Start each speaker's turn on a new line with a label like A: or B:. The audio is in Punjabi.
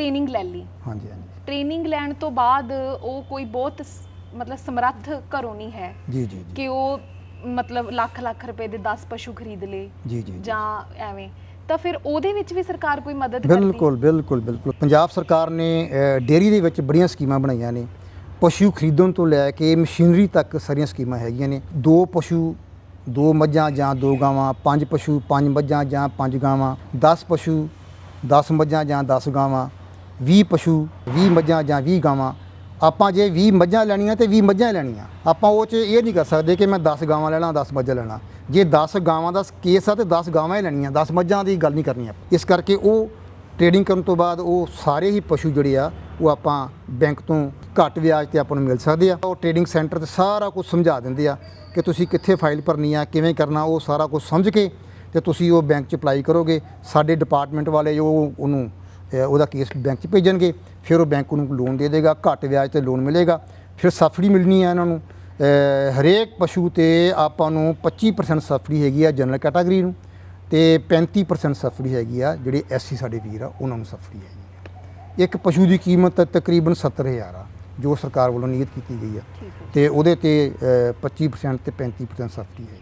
A: ਟ੍ਰੇਨਿੰਗ ਲੈ ਲਈ।
B: ਹਾਂਜੀ ਹਾਂਜੀ।
A: ਟ੍ਰੇਨਿੰਗ ਲੈਣ ਤੋਂ ਬਾਅਦ ਉਹ ਕੋਈ ਬਹੁਤ ਸ- ਮਤਲਬ ਸਮਰੱਥ ਘਰੋਂ ਨਹੀਂ ਹੈ
B: ਜੀ ਜੀ ਜੀ।
A: ਕਿ ਉਹ ਮਤਲਬ ਲੱਖ ਲੱਖ ਰੁਪਏ ਦੇ 10 ਪਸ਼ੂ ਖਰੀਦ ਲੇ
B: ਜੀ ਜੀ ਜੀ।
A: ਜਾਂ ਐਵੇਂ। ਤਾਂ ਫਿਰ ਉਹਦੇ ਵਿੱਚ ਵੀ ਸਰਕਾਰ ਕੋਈ ਮਦਦ ਕਰਦੀ?
B: ਬਿਲਕੁਲ ਬਿਲਕੁਲ ਬਿਲਕੁਲ। ਪੰਜਾਬ ਸਰਕਾਰ ਨੇ ਅ, ਡੇਅਰੀ ਦੇ ਵਿੱਚ ਬੜੀਆਂ ਸਕੀਮਾਂ ਬਣਾਈਆਂ ਨੇ। ਪਸ਼ੂ ਖਰੀਦਣ ਤੋਂ ਲੈ ਕੇ ਮਸ਼ੀਨਰੀ ਤੱਕ ਸਾਰੀਆਂ ਸਕੀਮਾਂ ਹੈਗੀਆਂ ਨੇ। ਦੋ ਪਸ਼ੂ ਦੋ ਮੱਝਾਂ ਜਾਂ ਦੋ ਗਾਵਾਂ ਪੰਜ ਪਸ਼ੂ ਪੰਜ ਮੱਝਾਂ ਜਾਂ ਪੰਜ ਗਾਵਾਂ 10 ਪਸ਼ੂ 10 ਮੱਝਾਂ ਜਾਂ 10 ਗਾਵਾਂ। 20 ਪਸ਼ੂ 20 ਮੱਝਾਂ ਜਾਂ 20 ਗਾਵਾਂ, ਆਪਾਂ ਜੇ 20 ਮੱਝਾਂ ਲੈਣੀਆਂ ਤੇ 20 ਮੱਝਾਂ ਲੈਣੀਆਂ। ਆਪਾਂ ਉਹ 'ਚ ਇਹ ਨਹੀਂ ਕਰ ਸਕਦੇ ਕਿ ਮੈਂ 10 ਗਾਵਾਂ ਲੈਣਾ 10 ਮੱਝਾਂ ਲੈਣਾ ਜੇ 10 ਗਾਵਾਂ ਦਾ ਕੇਸ ਆ ਤੇ 10 ਗਾਵਾਂ ਹੀ ਲੈਣੀਆਂ 10 ਮੱਝਾਂ ਦੀ ਗੱਲ ਨਹੀਂ ਕਰਨੀ ਆਪਾਂ। ਇਸ ਕਰਕੇ ਉਹ ਟ੍ਰੇਡਿੰਗ ਕਰਨ ਤੋਂ ਬਾਅਦ ਉਹ ਸਾਰੇ ਹੀ ਪਸ਼ੂ ਜਿਹੜੇ ਆ, ਉਹ ਆਪਾਂ ਬੈਂਕ ਤੋਂ ਘੱਟ ਵਿਆਜ ਤੇ ਆਪਾਂ ਨੂੰ ਮਿਲ ਸਕਦੇ ਆ। ਉਹ ਟ੍ਰੇਡਿੰਗ ਸੈਂਟਰ ਤੇ ਸਾਰਾ ਕੁਝ ਸਮਝਾ ਦਿੰਦੇ ਆ ਕਿ ਤੁਸੀਂ ਕਿੱਥੇ ਫਾਈਲ ਭਰਨੀ ਆ, ਕਿਵੇਂ ਕਰਨਾ, ਉਹ ਸਾਰਾ ਕੁਝ ਸਮਝ ਕੇ ਤੇ ਤੁਸੀਂ ਉਹ ਬੈਂਕ 'ਚ ਅਪਲਾਈ ਕਰੋਗੇ। ਸਾਡੇ ਡਿਪਾਰਟਮੈਂਟ ਵਾਲੇ ਜੋ ਉਹਨੂੰ ਉਹਦਾ ਕੇਸ ਬੈਂਕ 'ਚ ਭੇਜਣਗੇ ਫਿਰ ਉਹ ਬੈਂਕ ਨੂੰ ਲੋਨ ਦੇ ਦੇਗਾ ਘੱਟ ਵਿਆਜ ਤੇ ਲੋਨ ਮਿਲੇਗਾ ਫਿਰ ਸਬਸਿਡੀ ਮਿਲਣੀ ਹੈ ਇਹਨਾਂ ਨੂੰ। ਹਰੇਕ ਪਸ਼ੂ ਤੇ ਆਪਾਂ ਨੂੰ 25% ਸਬਸਿਡੀ ਹੈਗੀ ਆ ਜਨਰਲ ਕੈਟਾਗਰੀ ਨੂੰ ਤੇ 35% ਸਬਸਿਡੀ ਹੈਗੀ ਆ ਜਿਹੜੇ ਐਸਸੀ ਸਾਡੇ ਵੀਰ ਆ ਉਹਨਾਂ ਨੂੰ ਸਬਸਿਡੀ ਹੈਗੀ ਆ। ਇੱਕ ਪਸ਼ੂ ਦੀ ਕੀਮਤ ਤਕਰੀਬਨ 70000 ਆ ਜੋ ਸਰਕਾਰ ਵੱਲੋਂ ਨਿਯਤ ਕੀਤੀ ਗਈ ਆ। ਤੇ ਉਹਦੇ ਤੇ ਅ, 25% ਤੇ 35% ਸਬਸਿਡੀ ਹੈ